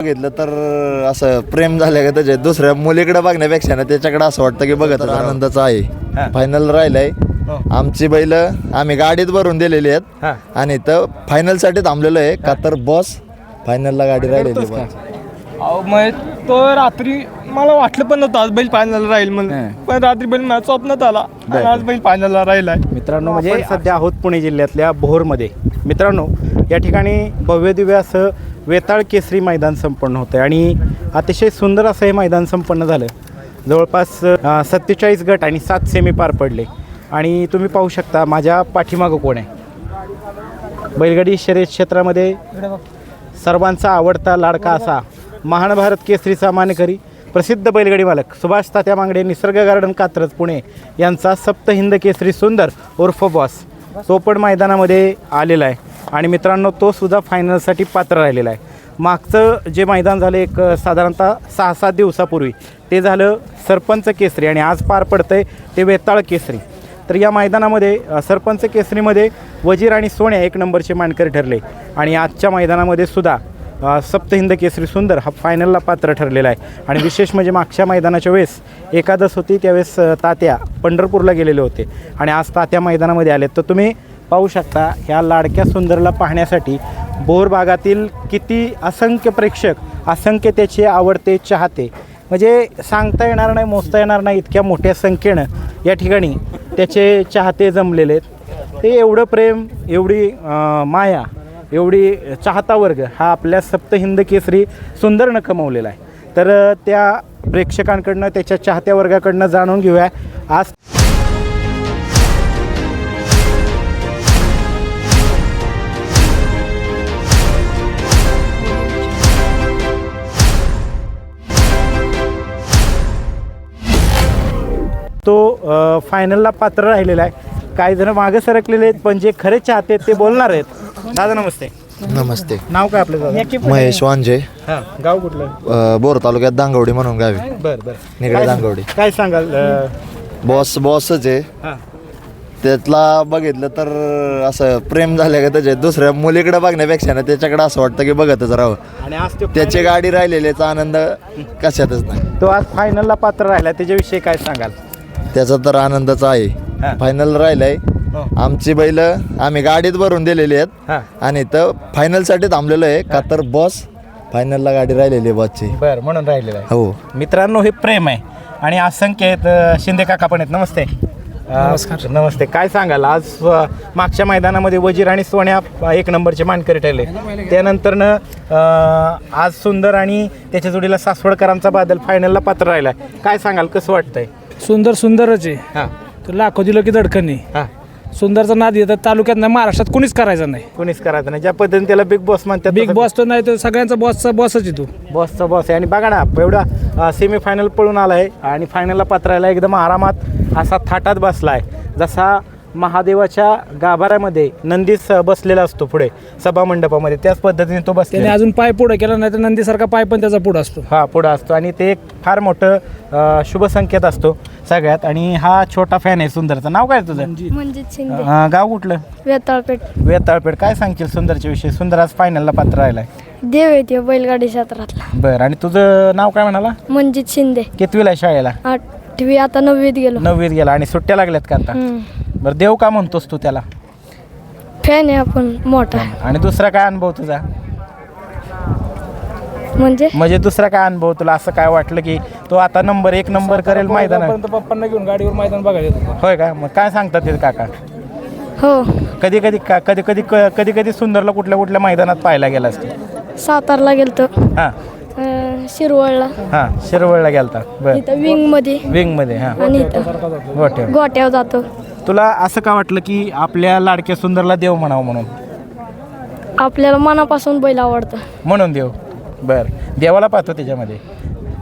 बघितलं तर असं प्रेम झालं का त्याच्या दुसऱ्या मुलीकडे बघण्यापेक्षा ना त्याच्याकडे असं वाटतं की बघत आनंदाचा हा. आहे फायनल राहिलंय आमची बैल आम्ही गाडीत भरून दिलेली आहेत. हा. आणि इथं फायनलसाठी थांबलेलो आहे. का तर बॉस फायनलला गाडी राहिलेली. अहो मग तो रात्री मला वाटलं पण नव्हतं आज बैल फायनल राहील म्हणून. हं. पण रात्री बैल माझ्या स्वप्नात आला आणि. आज बैल फायनलला राहिलाय. मित्रांनो म्हणजे सध्या आहोत पुणे जिल्ह्यातल्या भोरमध्ये. मित्रांनो या ठिकाणी भव्य दिव्य असं वेताळ केसरी मैदान संपन्न होतं आणि अतिशय सुंदर असं हे मैदान संपन्न झालं. जवळपास सत्तेचाळीस गट आणि सात सेमी पार पडले. आणि तुम्ही पाहू शकता माझ्या पाठीमागं कोण आहे? बैलगाडी शर्यत क्षेत्रामध्ये सर्वांचा आवडता लाडका असा महानभारत केसरीचा मानकरी प्रसिद्ध बैलगाडी मालक सुभाष तात्या मांगडे निसर्ग गार्डन कात्रज पुणे यांचा सप्त हिंद केसरी सुंदर उर्फ बॉस. तो पण मैदानामध्ये आलेला आहे. आणि मित्रांनो तो सुद्धा फायनलसाठी पात्र राहिलेला आहे. मागचं जे मैदान झालं एक साधारणतः सहा सात दिवसापूर्वी ते झालं सरपंच केसरी आणि आज पार पडतं आहे ते वेताळ केसरी. तर या मैदानामध्ये सरपंच केसरीमध्ये वजीर आणि सोन्या एक नंबरचे मानकरी ठरले. आणि आजच्या मैदानामध्ये सुद्धा सप्तहिंद केसरी सुंदर हा फायनलला पात्र ठरलेला आहे. आणि विशेष म्हणजे मागच्या मैदानाच्या वेळेस एकादश होती त्यावेळेस तात्या पंढरपूरला गेलेले होते. आणि आज तात्या मैदानामध्ये आले तर तुम्ही पाहू शकता ह्या लाडक्या सुंदरला पाहण्यासाठी बोर भागातील किती असंख्य प्रेक्षक असंख्य त्याचे आवडते चाहते. म्हणजे सांगता येणार नाही मोजता येणार नाही इतक्या मोठ्या संख्येनं या ठिकाणी त्याचे चाहते जमलेले आहेत. ते एवढं प्रेम एवढी माया एवढी चाहता वर्ग हा आपल्या सप्तहिंद केसरी सुंदरनं कमवलेला आहे. तर त्या प्रेक्षकांकडनं त्याच्या चाहत्या वर्गाकडनं जाणून घेऊया. आज तो फायनलला पात्र राहिलेला आहे. काही जण मागे सरकलेले आहेत पण जे खरे चाहते आहेत ते बोलणार आहेत. दादा नमस्ते. नमस्ते. नाव काय आपलं दादा? महेश वांजे. हां गाव कुठलं? बोर तालुक्यात दांगवडी म्हणून गावी. बरं बरं. निगडे दांगवडी. काय सांगाल अ, बॉस बॉसच आहे. हां. त्यातला बघितलं तर असं प्रेम झालं का त्याच्या दुसऱ्या मुलीकडे बघण्यापेक्षा ना त्याच्याकडे असं वाटतं की बघतच राहावं. आणि आज तो त्याची गाडी राहिलेल्याचा आनंद कशातच नाही. तो आज फायनलला पात्र राहिला त्याच्याविषयी काय सांगाल? त्याचा तर आनंदाचा. आहे. फायनल राहिलाय. हो. आमची बैल आम्ही गाडीत भरून दिलेली आहेत. आणि इथं फायनलसाठी थांबलेलो आहे. का तर बॉस फायनलला गाडी राहिलेली आहे बॉसची बरं म्हणून राहिलेलं आहे. हो. मित्रांनो हे प्रेम आहे. आणि असंख्य आहेत शिंदे काका पण आहेत. नमस्ते. नमस्कार. नमस्ते. काय सांगाल? आज मागच्या मैदानामध्ये वजीर आणि सोन्या एक नंबरचे मानकरी ठरले. त्यानंतरनं आज सुंदर आणि त्याच्या जोडीला सासवडकरांचा बादल फायनलला पात्र राहिला काय सांगाल? कसं वाटतंय? सुंदर सुंदरच आहे. हां. तर लाखो दिलं की नाही. हां. सुंदरचा नाद येतात तालुक्यात नाही महाराष्ट्रात कोणीच करायचं नाही. कोणीच करायचं नाही. ज्या पद्धतीने त्याला बिग बॉस म्हणतात बिग बॉस तर नाही तर सगळ्यांचा बॉसचा बॉसच आहे तू. बॉसचा बॉस आहे. आणि बघा ना एवढा सेमीफायनल पळून आला आहे आणि फायनलला पात्रायला एकदम आरामात असा थाटात बसला आहे जसा महादेवाच्या गाभाऱ्यामध्ये नंदीस अ, बसलेला असतो पुढे सभा मंडपामध्ये. त्याच पद्धतीने तो त्याने बसलेला अजून पाय पुढे केला नाही तर नंदीसारखा पाय पण त्याचा पुढे असतो. हा पुढं असतो. आणि ते एक फार मोठं अ, शुभ संकेत असतो सगळ्यात. आणि हा छोटा फॅन आहे सुंदरचं. नाव काय तुझं? शिंदे. अ, गाव कुठलं? वेताळपेठ. वेताळपेठ. काय सांगशील सुंदरच्या विषयी? सुंदर आज फायनलला पात्र राहिलाय. देव येते बैलगाडी क्षेत्रातला. बरं. आणि तुझं नाव काय म्हणाला? मंजित शिंदे. कितवीला आहे शाळेला? आठवी आता नववीत गेलो. नववीत गेला आणि सुट्ट्या लागल्यात का आता? बरं देव का म्हणतोस तू त्याला? फॅन आहे आपण मोठा. आणि दुसरा काय अनुभव तुझा? म्हणजे? म्हणजे दुसरा काय अनुभव? तुला असं काय वाटलं की तो आता नंबर एक नंबर करेल मैदानात? पर्यंत पप्पांना घेऊन गाडीवर मैदान बघायला येतो होय का? मग काय सांगतात ते काका? हो. कधी कधी का कधी कधी कधी कधी सुंदरला कुठल्या कुठल्या मैदानात पाहायला गेला असतो सातारला गेलतो. हां. शिरवळला. हां शिरवळला गेलता. बरं. इथं विंगमध्ये विंगमध्ये हां. आणि इथं गोठे गोट्यावर जातो. तुला असं का वाटलं की आपल्या लाडक्या सुंदरला देव म्हणावं म्हणून? आपल्याला मनापासून बैल आवडतं. म्हणून देव. बर. देवाला पाहतो त्याच्यामध्ये.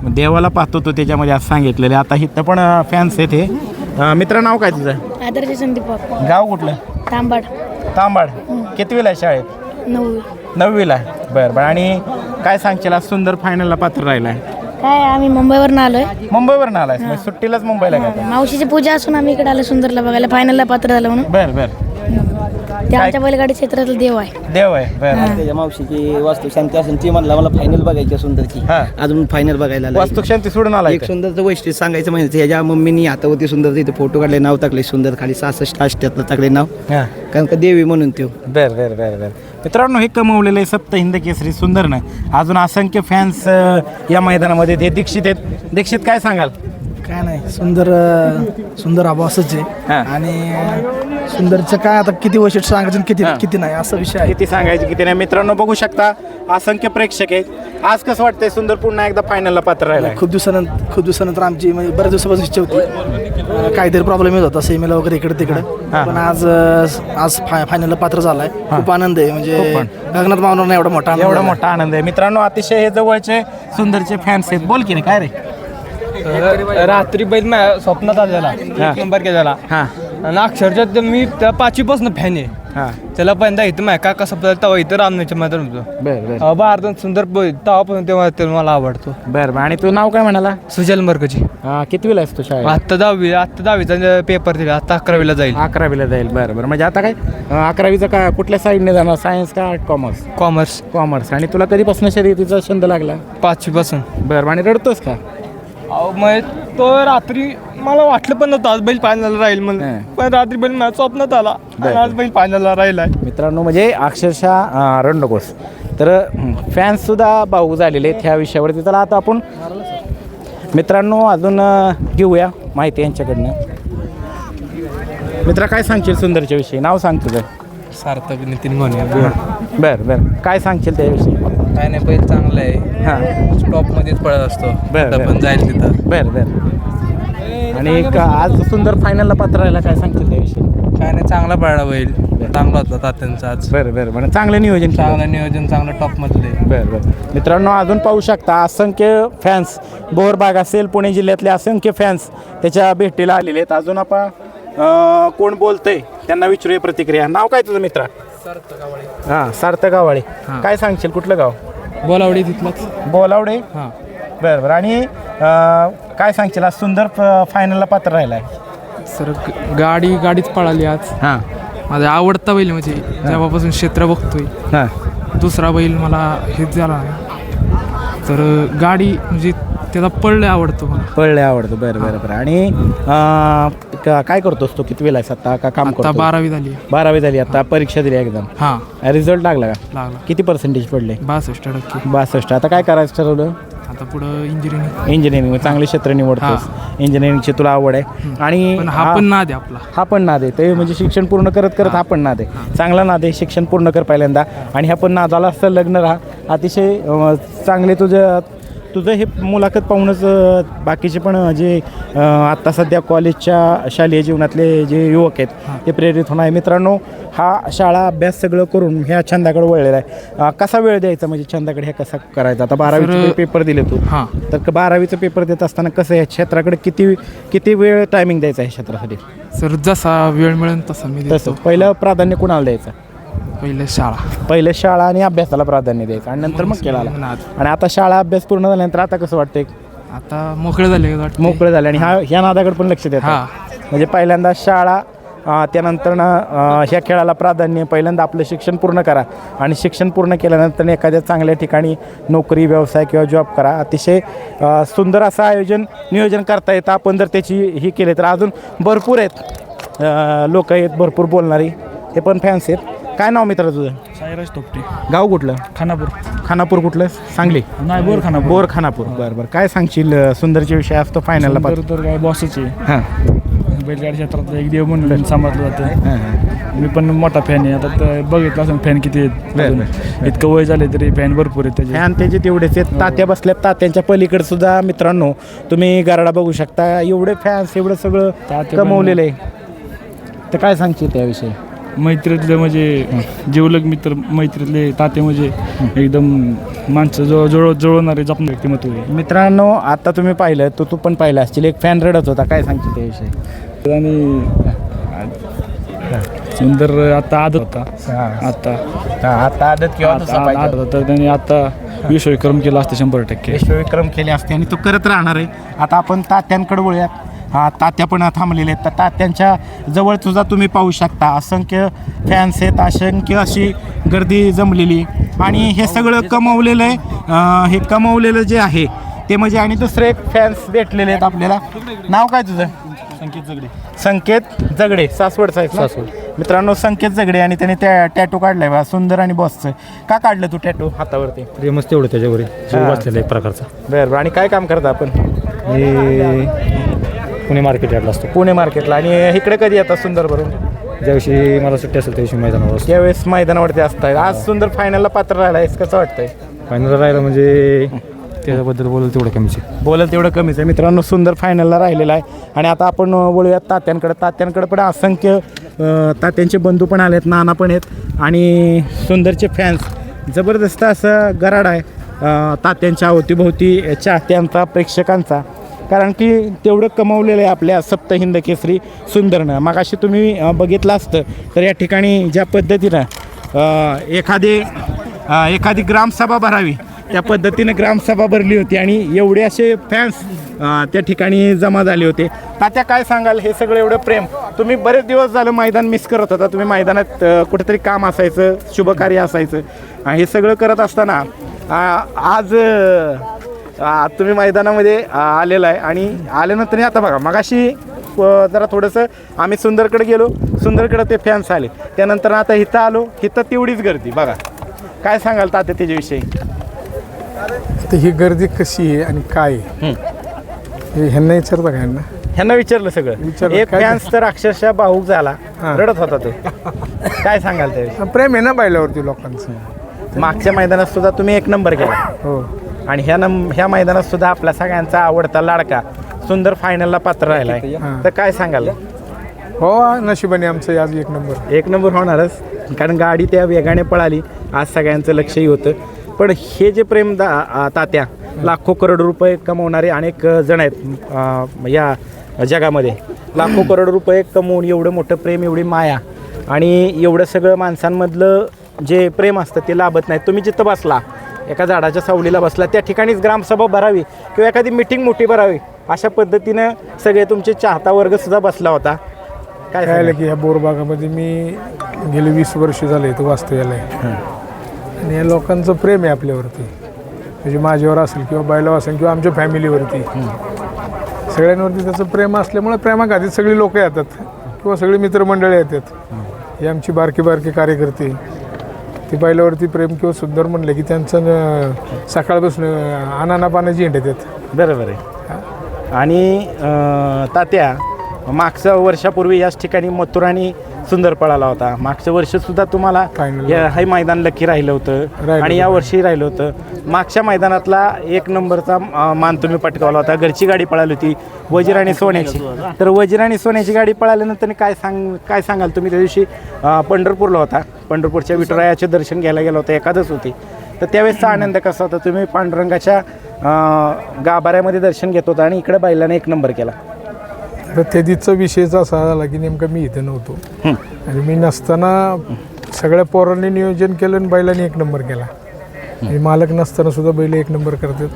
मग देवाला पाहतो तो त्याच्यामध्ये असं सांगितलेलं आहे. आता इथं पण फॅन्स आहेत हे. अं, मित्र नाव काय तुझं? आदर्श संदीप गाव कुठलं? तांबाड. तांबाड. कितवीला आहे शाळेत? नववी. नववीला आहे. बरं बरं. आणि काय सांगशील? आज सुंदर फायनलला पात्र राहिला आहे काय आम्ही मुंबईवरून आलोय. मुंबईवर ना आलायस म्हणजे सुट्टीलाच मुंबईला गेला मावशीची पूजा असून आम्ही इकडे आलो सुंदरला बघायला. फायनलला पात्र झालं म्हणून. बरं बरं. ते आमच्या बैलगाडी क्षेत्रातला देव आहे. देव आहे बरं. त्याच्या मावशीची वास्तू शांती असेल ती म्हणला मला फायनल बघायची आहे सुंदरची. हा. अजून फायनल बघायला आलोय. वास्तू शांती सोडून आला एक सुंदरचं वैशिष्ट्य सांगायचं म्हणजे ह्याच्या मम्मीनी हातावरती सुंदर इथे फोटो काढले नाव टाकले सुंदर खाली सहासष्ट अष्ट्याहत्तर टाकले नाव. हां. कारण का देवी म्हणून तो बर बर बर बर. मित्रांनो हे कमवलेलं आहे सप्त हिंद केसरी सुंदरनं. अजून असंख्य फॅन्स या मैदानामध्ये ते दीक्षित आहेत. दीक्षित काय सांगाल? काय नाही सुंदर अं, सुंदर आभासच हा. आहे. आणि सुंदरचं काय आता किती वैशिष्ट्य सांगायचं आणि किती किती नाही असा विषय आहे. किती सांगायचे किती नाही. मित्रांनो बघू शकता असंख्य प्रेक्षक आहेत. आज कसं वाटतंय सुंदर पुन्हा एकदा फायनलला पात्र राहिला खूप दिवसानंतर खूप दिवसानंतर आमची म्हणजे बऱ्याच दिवसापासून इच्छा होती. अं, काहीतरी प्रॉब्लेम येत होता सेमीला वगैरे इकडे तिकडे. हा. पण आज अं, आज फाय फायनलला पात्र झालाय. खूप आनंद आहे. म्हणजे गगनात मावणार नाही एवढा मोठा आनंद एवढा झालाय. मोठा आनंद आहे. मित्रांनो अतिशय हे जवळचे सुंदरचे फॅन्स आहेत. बोल की रे काय रे? रात्री बैल माझ्या स्वप्नात आलेला एक नंबर केलेला हां. आणि अक्षरशः ते मी त्या पाचवीपासून फॅन आहे. हां. त्याला पहिल्यांदा इथं माझ्या काका सपला तेव्हा इथं रामनाच्या मैदान होतो. बर बर. भारतात सुंदर बैल तेव्हापासून तेव्हा ते मला आवडतो. बर बर. आणि तू नाव काय म्हणाला? सुजल मर्कची हा, कितवीला आहेस तू शाळेत? आत्ता दहावी आत्ता दहावीचा पेपर दिला आत्ता अकरावीला जाईल. अकरावीला जाईल बरं बरं. म्हणजे आता काय अं, अकरावीचं का कुठल्या साईडने जाणार? सायन्स का आर्ट कॉमर्स कॉमर्स कॉमर्स आणि तुला कधीपासून शर्यतीचा छंद लागला? पाचवीपासून. बरं, आणि रडतोस का? अहो, मग तो रात्री मला वाटलं पण नव्हतं आज बैल फायनलला राहील म्हणून. हं. पण रात्री बैल माझ्या स्वप्नात आला आणि. आज बैल फायनलला राहिलाय मित्रांनो म्हणजे अक्षरशः अं, रडू नकोस तर फॅन्ससुद्धा भाऊ झालेले आहेत ह्या विषयावरती. तर आता आपण मित्रांनो अजून अं, घेऊया माहिती यांच्याकडनं. मित्रा काय सांगशील सुंदरच्या विषयी? नाव सांग तुझं. सार्थक नितीन गोने बरं बरं. काय सांगशील त्याविषयी? काय नाही बैल चांगला आहे. हां. टॉपमध्येच पडत असतो. बरं, कुठं बरं. पण जाईल तिथं. बरं बरं. आणि का आज सुंदर फायनलला पात्र राहिला काय सांगतील त्याविषयी? काय नाही चांगला पडला बैल. चांगला होता तात्यांचा आज. बरं बरं. बरं चांगलं नियोजन केलं. चांगलं नियोजन चांगलं टॉपमधले बरं बरं. मित्रांनो अजून पाहू शकता असंख्य फॅन्स बोरबाग असेल पुणे जिल्ह्यातले असंख्य फॅन्स त्याच्या भेटीला आलेले आहेत. अजून आपण अं, कोण बोलतंय त्यांना विचारूया प्रतिक्रिया. नाव काय तुझं मित्रा? हां सार्थ गावाळे काय सांगशील कुठलं गाव? बोलावडी तिथलाच. बोलावडे? हां. बरं बरं. आणि अं, काय सांगशील आज सुंदर फायनलला पात्र राहिलाय. सर ग- गाडी गाडीच पळाली आज. हां. माझा आवडता बैल म्हणजे जेव्हापासून क्षेत्र बघतोय हां. दुसरा बैल मला हेच झाला नाही. तर गाडी म्हणजे त्याचा पळले आवडतो मला. पळले आवडतं. बरं बरं बरं. आणि अं, का- काय करतोस तू? किती वेळा आहेस आता? का काम आता करतो बारावी झाली. बारावी झाली आता परीक्षा दिली एकदम. हां. रिझल्ट लागला का? लागला. किती पर्सेंटेज पडले? बासष्ट टक्के. बासष्ट. आता काय करायचं ठरवलं? आता पुढं इंजिनिअरिंग इंजिनिअरिंग चांगले क्षेत्र निवडतोस. इंजिनिअरिंगची तुला आवड आहे. आणि पण हा पण नाद आहे आपला. हा पण नाद आहे. ते म्हणजे शिक्षण पूर्ण करत करत हा. पण नाद आहे. चांगला नाद आहे शिक्षण पूर्ण कर पहिल्यांदा. आणि ह्या पण नादाला असं लग्न राहा. अतिशय अं, चांगले तुझं तुझं हे मुलाखत पाहूनच बाकीचे पण जे आत्ता सध्या कॉलेजच्या शालेय जीवनातले जे युवक आहेत ते प्रेरित होणार आहे. मित्रांनो हा शाळा अभ्यास सगळं करून ह्या छंदाकडे वळलेला आहे. कसा वेळ द्यायचा? म्हणजे छंदाकडे ह्या कसा करायचा? आता बारावीचे पेपर दिले तू. हां. तर बारावीचं पेपर देत असताना कसं या क्षेत्राकडे किती किती वेळ टायमिंग द्यायचा आहे क्षेत्रासाठी? सर जसा वेळ मिळेल तसा मी तसं. पहिलं प्राधान्य कुणाला द्यायचं? पहिले शाळा. पहिलं शाळा आणि अभ्यासाला प्राधान्य द्यायचं. आणि नंतर मग केला नाद आणि आता शाळा अभ्यास पूर्ण झाल्यानंतर आता कसं वाटतंय? आता मोकळे झाले वाटतं मोकळं झालं आणि हा ह्या नादाकडे पण लक्ष देत हां. म्हणजे पहिल्यांदा शाळा अं, त्यानंतर ना, अं, ह्या खेळाला प्राधान्य पहिल्यांदा आपलं शिक्षण पूर्ण करा. आणि शिक्षण पूर्ण केल्यानंतर एखाद्या चांगल्या ठिकाणी नोकरी व्यवसाय किंवा जॉब करा. अतिशय अं, सुंदर असं आयोजन नियोजन करता येतं. आपण जर त्याची ही केली तर अजून भरपूर आहेत. लोक आहेत भरपूर बोलणारी. ते पण फॅन्स आहेत. काय नाव मित्र तुझं? साईराज तोपटे. गाव कुठलं? खानापूर. खानापूर कुठलं? सांगली. नाही बोर खानापूर. बोर खानापूर. बरं बरं. काय सांगशील सुंदरचे विषय असतो फायनलला तर तर काय बॉसच आहे. हां. बैलगाडी क्षेत्रात एक देव म्हणून समजलं जातं. हां हां. मी पण मोठा फॅन आहे. आता तर बघितलं असं फॅन किती आहेत. बरं, अजून. इतकं वय झाले तरी फॅन भरपूर आहेत त्याचे. फॅन त्याचे तेवढेच आहेत. तात्या बसल्यात. तात्यांच्या पलीकडे सुद्धा मित्रांनो तुम्ही गाराडा बघू शकता. एवढे फॅन्स एवढं सगळं तात्या पण- कमवलेलं आहे. तर काय सांगशील त्याविषयी? मैत्रीतले म्हणजे जीवलग मित्र मैत्रीतले ताते म्हणजे एकदम माणसं जवळ जवळ जुळवणारे जपणार व्यक्तिमत्व आहे. मित्रांनो आता तुम्ही पाहिलं तो तू पण पाहिला असतील एक फॅन रडत होता. काय सांगशील त्याविषयी? आणि सुंदर आता आदत होता. आता. आता आदत किंवा दुसरा आता पाहिजे. आदत होता. त्याने आता विश्वविक्रम केला असतं शंभर टक्के. विश्वविक्रम केले असते आणि तो करत राहणार आहे. आता आपण तात्यांकडे वळूयात. हा तात्या पण थांबलेले आहेत. तर तात्यांच्या जवळ सुद्धा तुम्ही पाहू शकता. असंख्य फॅन्स आहेत असंख्य अशी गर्दी जमलेली. आणि हे सगळं कमवलेलं आहे. हे कमवलेलं जे आहे ते म्हणजे आणि दुसरे एक फॅन्स भेटलेले आहेत आपल्याला. नाव काय तुझं? संकेत जगडे. संकेत जगडे सासवडचा आहे सासवड. मित्रांनो संकेत जगडे आणि त्याने त्या टॅटू काढलाय बा सुंदर आणि बॉसचं का काढलं तू टॅटू हातावरती. प्रेमच तेवढं त्याच्यावर. वाचलेला एक प्रकारचा. बरं बरं. आणि काय काम करता आपण? पुणे मार्केट यार्डला असतो. पुणे मार्केटला आणि इकडे कधी येतात सुंदर भरून ज्याविषयी मला सुट्टी असेल त्या दिवशी मैदानावर असतो. यावेळेस मैदानावरती असताय. आज सुंदर फायनलला पात्र राहिला. आहेस कसं वाटतंय? फायनल राहिलं म्हणजे त्याच्याबद्दल बोललं तेवढं कमीच आहे. बोलल तेवढं कमीच आहे. मित्रांनो सुंदर फायनलला राहिलेला आहे. आणि आता आपण वळूयात तात्यांकडे. तात्यांकडे पण असंख्य तात्यांचे बंधू पण आलेत नाना पण आहेत. आणि सुंदरचे फॅन्स जबरदस्त असं गराड आहे तात्यांच्या अवतीभोवती चाहत्यांचा प्रेक्षकांचा. कारण की तेवढं कमवलेलं आहे आपल्या सप्तहिंद केसरी सुंदरनं. मग अशी तुम्ही बघितलं असतं तर या ठिकाणी ज्या पद्धतीनं एखादी एखादी ग्रामसभा भरावी त्या पद्धतीनं ग्रामसभा भरली होती आणि एवढे असे फॅन्स त्या ठिकाणी जमा झाले होते. तात्या काय सांगाल? हे सगळं एवढं प्रेम. तुम्ही बरेच दिवस झालं मैदान मिस करत होता. तुम्ही मैदानात कुठेतरी काम असायचं शुभकार्य असायचं. हे सगळं करत असताना आज आज तुम्ही मैदानामध्ये आलेला आहे. आणि आल्यानंतर आता बघा मगाशी जरा थोडंसं आम्ही सुंदरकडे गेलो सुंदरकडे ते फॅन्स आले. त्यानंतर आता इथं आलो इथं तेवढीच गर्दी. बघा काय सांगाल तात्या त्याच्याविषयी? तर ही गर्दी कशी आहे आणि काय आहे? हे ह्यांना विचारता का ह्यांना? ह्यांना विचारलं सगळं. विचारलं, एक काय? फॅन्स तर अक्षरशः भाऊक झाला. हां. रडत होता तो. काय सांगाल त्याविषयी? प्रेम आहे ना बैलावरती लोकांचं. मागच्या मैदानात सुद्धा तुम्ही एक नंबर केला. हो. आणि ह्या नंब ह्या मैदानात सुद्धा आपला सगळ्यांचा आवडता लाडका सुंदर फायनलला पात्र राहिलाय. हां. तर काय सांगाल? हो नशिबाने आमचं आज एक नंबर. एक नंबर होणारच. कारण गाडी त्या वेगाने पळाली. आज सगळ्यांचं लक्षही होतं. पण हे जे प्रेम दा तात्या लाखो करोड रुपये कमवणारे अनेक जण आहेत या जगामध्ये. लाखो करोड रुपये कमवून एवढं मोठं प्रेम एवढी माया आणि एवढं सगळं माणसांमधलं जे प्रेम असतं ते लाभत नाही. तुम्ही जिथं बसला एका झाडाच्या सावलीला बसला. त्या ठिकाणीच ग्रामसभा भरावी किंवा एखादी मिटिंग मोठी भरावी. अशा पद्धतीनं सगळे तुमचे चाहता वर्गसुद्धा बसला होता. काय? आलं की ह्या बोरबागामध्ये मी गेले वीस वर्ष झाले इथं वास्तू यायला आणि या लोकांचं प्रेम आहे आपल्यावरती. म्हणजे माझ्यावर असेल किंवा बायला असेल किंवा आमच्या फॅमिलीवरती. सगळ्यांवरती त्याचं प्रेम असल्यामुळे प्रेमाखातीत सगळी लोक येतात. किंवा सगळी मित्रमंडळी येतात. ही आमची बारकी बारकी कार्यकर्ते. ती बैलावरती प्रेम किंवा सुंदर म्हणलं की त्यांचं सकाळपासून अनाना पाण्याची हिंडत येतात बरोबर आहे. आणि अं, तात्या मागच्या वर्षापूर्वी याच ठिकाणी मथुर आणि सुंदर पळाला होता. मागच्या वर्षीसुद्धा तुम्हाला Final या- हे मैदान लकी राहिलं होतं. राहिलं आणि या. वर्षी राहिलं होतं. मागच्या मैदानातला एक नंबरचा अं, मान तुम्ही पटकावला होता. घरची गाडी पळाली होती. वजीर आणि सोन्याची. तर वजीर आणि सोन्याची गाडी पळाल्यानंतर काय सांग काय सांगाल तुम्ही? त्या दिवशी अं, पंढरपूरला होता. पंढरपूरच्या विठुरायाचे दर्शन घ्यायला गेला होता. एखादच होती. तर त्यावेळेसचा आनंद कसा होता? तुम्ही पांडुरंगाच्या अं, गाभाऱ्यामध्ये दर्शन घेत होता आणि इकडे बैलाने एक नंबर केला. तर त्या दिवचा विषयच असा झाला की नेमका मी इथे नव्हतो. आणि मी नसताना सगळ्या पोरांनी नियोजन केलं आणि बैलांनी एक नंबर केला. आणि मालक नसताना सुद्धा बैल एक नंबर करतात.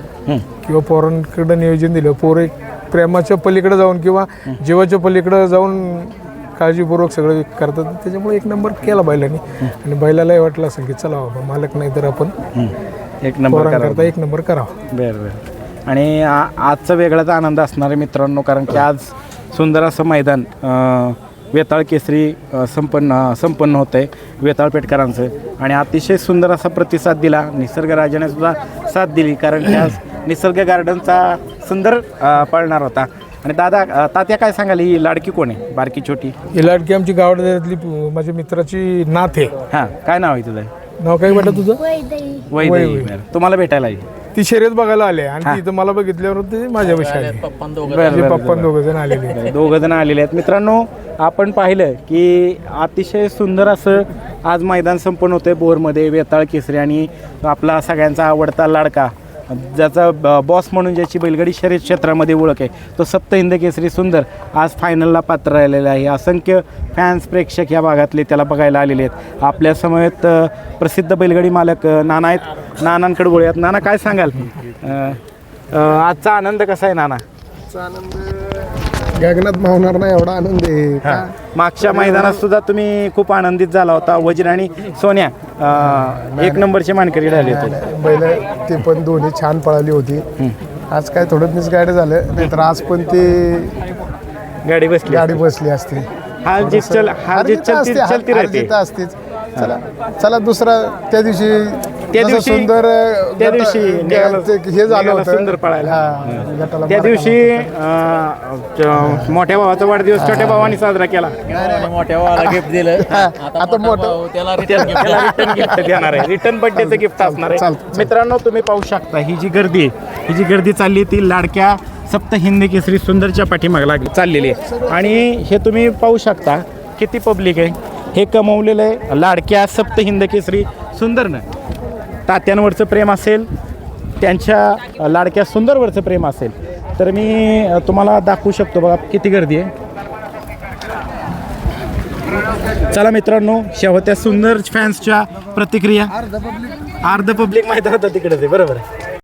किंवा पोरांकडं नियोजन दिलं. पोरं एक प्रेमाच्या पलीकडे जाऊन किंवा जीवाच्या पलीकडे जाऊन काळजीपूर्वक सगळं करतात. त्याच्यामुळे एक नंबर केला बैलांनी. आणि बैलालाही वाटलं असेल की चला बाबा मालक नाही तर आपण एक नंबर करा पोरांकरता एक नंबर करावा. बरं बरं. आणि आजचा वेगळाच आनंद असणार आहे मित्रांनो कारण की आज सुंदर असं मैदान अं, वेताळ केसरी संपन्न संपन्न होतं आहे वेताळ पेटकरांचं. आणि अतिशय सुंदर असा प्रतिसाद दिला. निसर्गराजाने सुद्धा साथ दिली कारण की आज निसर्ग गार्डनचा सुंदर पळणार होता. आणि दादा तात्या काय सांगाल? ही लाडकी कोण आहे? बारकी छोटी. ही लाडकी आमची गावड्यातली माझ्या मित्राची नाथ आहे. हां काय नाव आहे तुझं? नाव काय म्हटलं तुझं? बरं. तुम्हाला भेटायला आहे. ती शर्यत बघायला आले आणि ती इथं मला बघितल्यावर ते माझ्या आले बरं बरं पप्पा दोघ जण आलेले दोघ जण आलेले आहेत. मित्रांनो आपण पाहिलं की अतिशय सुंदर असं आज मैदान संपन्न होतं बोरमध्ये वेताळ केसरी आणि आपला सगळ्यांचा आवडता लाडका. ज्याचा ब- बॉस म्हणून ज्याची बैलगाडी शर्यत क्षेत्रामध्ये ओळख आहे तो सप्त हिंद केसरी सुंदर आज फायनलला पात्र राहिलेला आहे. असंख्य फॅन्स प्रेक्षक या भागातले त्याला बघायला आलेले आहेत. आपल्या समवेत प्रसिद्ध बैलगाडी मालक नाना आहेत. नानांकडे बोलूयात नाना काय सांगाल? आजचा आनंद कसा आहे नाना? गगनात मावणार नाही एवढा आनंद आहे. हा. मागच्या मैदानात सुद्धा तुम्ही खूप आनंदित झाला होता वजीर आणि सोन्या. अं, एक नंबरचे मानकरी राहिले होते. बैल ते पण दोन्ही छान पळाली होती. आज काय थोडं मिसगाईड झालं नाहीतर आज पण ती गाडी बसली गाडी बसली असती. हाल जीत चल हाल जीत जीत असते, चलती हार राहते. जीत असतेच. चला चला दुसरा त्या दिवशी त्या दिवशी- सुंदर त्या दिवशी निघाला- हे झालं निघाला होतं. सुंदर पळायला. हा, गटाला त्या मार दिवशी अं, च- मोठ्या भावाचा वाढदिवस छोट्या भावाने साजरा केला. आता मोठं त्याला रिटर्न गिफ्ट देणार. आहे. रिटर्न बर्थडेचं गिफ्ट असणार आहे. मित्रांनो तुम्ही पाहू शकता ही जी गर्दी आहे ही जी गर्दी चालली ती लाडक्या सप्त हिंदी केसरी सुंदरच्या पाठीमागे लागली चाललेली आहे. आणि हे तुम्ही पाहू शकता किती पब्लिक आहे. हे कमवलेलं आहे लाडक्या सप्त हिंद केसरी सुंदरनं. तात्यांवरचं प्रेम असेल त्यांच्या लाडक्या सुंदरवरचं प्रेम असेल तर मी तुम्हाला दाखवू शकतो बघा किती गर्दी आहे. चला मित्रांनो शेवत्या सुंदर फॅन्सच्या प्रतिक्रिया. अर्ध पब्लिक मैदानात तिकडेच आहे बरोबर आहे.